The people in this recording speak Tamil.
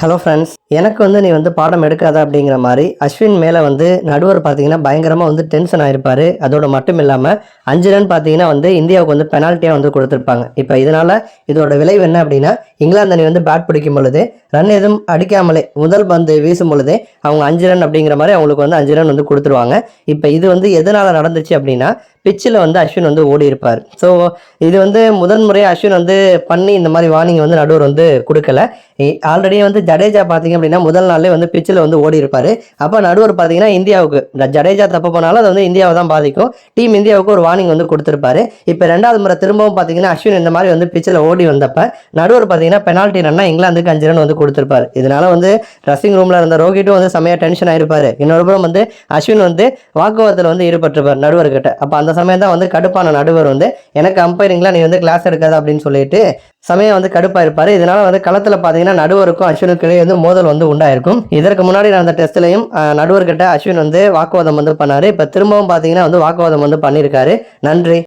ஹலோ ஃப்ரெண்ட்ஸ் எனக்கு வந்து நீ வந்து பாடம் எடுக்காத அப்படிங்கிற மாதிரி அஸ்வின் மேலே வந்து நடுவர் பார்த்தீங்கன்னா பயங்கரமாக வந்து டென்ஷன் ஆகிருப்பார் அதோட மட்டும் இல்லாமல் அஞ்சு ரன் பார்த்தீங்கன்னா வந்து இந்தியாவுக்கு வந்து பெனால்ட்டியாக வந்து கொடுத்துருப்பாங்க. இப்போ இதனால் இதோட விளைவு என்ன அப்படின்னா இங்கிலாந்து அணி வந்து பேட் பிடிக்கும் பொழுது ரன் எதுவும் அடிக்காமலே முதல் பந்து வீசும் பொழுதே அவங்க அஞ்சு ரன் அப்படிங்கிற மாதிரி அவங்களுக்கு வந்து அஞ்சு ரன் வந்து கொடுத்துருவாங்க. இப்போ இது வந்து எதனால் நடந்துச்சு அப்படின்னா பிச்சில் வந்து அஸ்வின் வந்து ஓடி இருப்பார் ஸோ இது வந்து முதன் முறையாக அஸ்வின் வந்து பண்ணி இந்த மாதிரி வார்னிங் வந்து நடுவர் வந்து கொடுக்கல. ஆல்ரெடி வந்து ஜடேஜா பார்த்தீங்க அப்படின்னா முதல் நாள்லேயே வந்து பிச்சில் வந்து ஓடி இருப்பார் அப்போ நடுவர் பார்த்தீங்கன்னா இந்தியாவுக்கு இந்த ஜடேஜா தப்பு பண்ணாலும் அது வந்து இந்தியாவை தான் பாதிக்கும். டீம் இந்தியாவுக்கு ஒரு வார்னிங் வந்து கொடுத்துருப்பாரு. இப்போ ரெண்டாவது முறை திரும்பவும் பார்த்தீங்கன்னா அஸ்வின் இந்த மாதிரி வந்து பிச்சில் ஓடி வந்தப்ப நடுவர் பார்த்தீங்கன்னா பெனால்ட்டி ரன்னா இங்கிலாந்துக்கு அஞ்சு ரன் வந்து கொடுத்துருப்பாரு. இதனால வந்து ட்ரெஸ்ஸிங் ரூமில் இருந்த ரோஹிட்டும் வந்து செமையாக டென்ஷன் ஆயிருப்பாரு. இன்னொரு புறம் வந்து அஸ்வின் வந்து வாக்குவாதத்தில் வந்து ஈடுபட்டிருப்பார் நடுவர்கிட்ட. அப்போ அந்த அந்த சமயம் தான் வந்து கடுப்பான நடுவர் வந்து எனக்கு அம்பைரிங்லாம் நீ வந்து கிளாஸ் எடுக்காத அப்படின்னு சொல்லிட்டு சமயம் வந்து கடுப்பாக இருப்பார். இதனால வந்து களத்தில் பார்த்தீங்கன்னா நடுவருக்கும் அஸ்வினுக்கு இடையே வந்து மோதல் வந்து உண்டாயிருக்கும். இதற்கு முன்னாடி நடந்த டெஸ்ட்லையும் நடுவர்கிட்ட அஸ்வின் வந்து வாக்குவாதம் வந்து பண்ணார். இப்போ திரும்பவும் பார்த்தீங்கன்னா வந்து வாக்குவாதம் வந்து பண்ணியிருக்காரு நன்றி.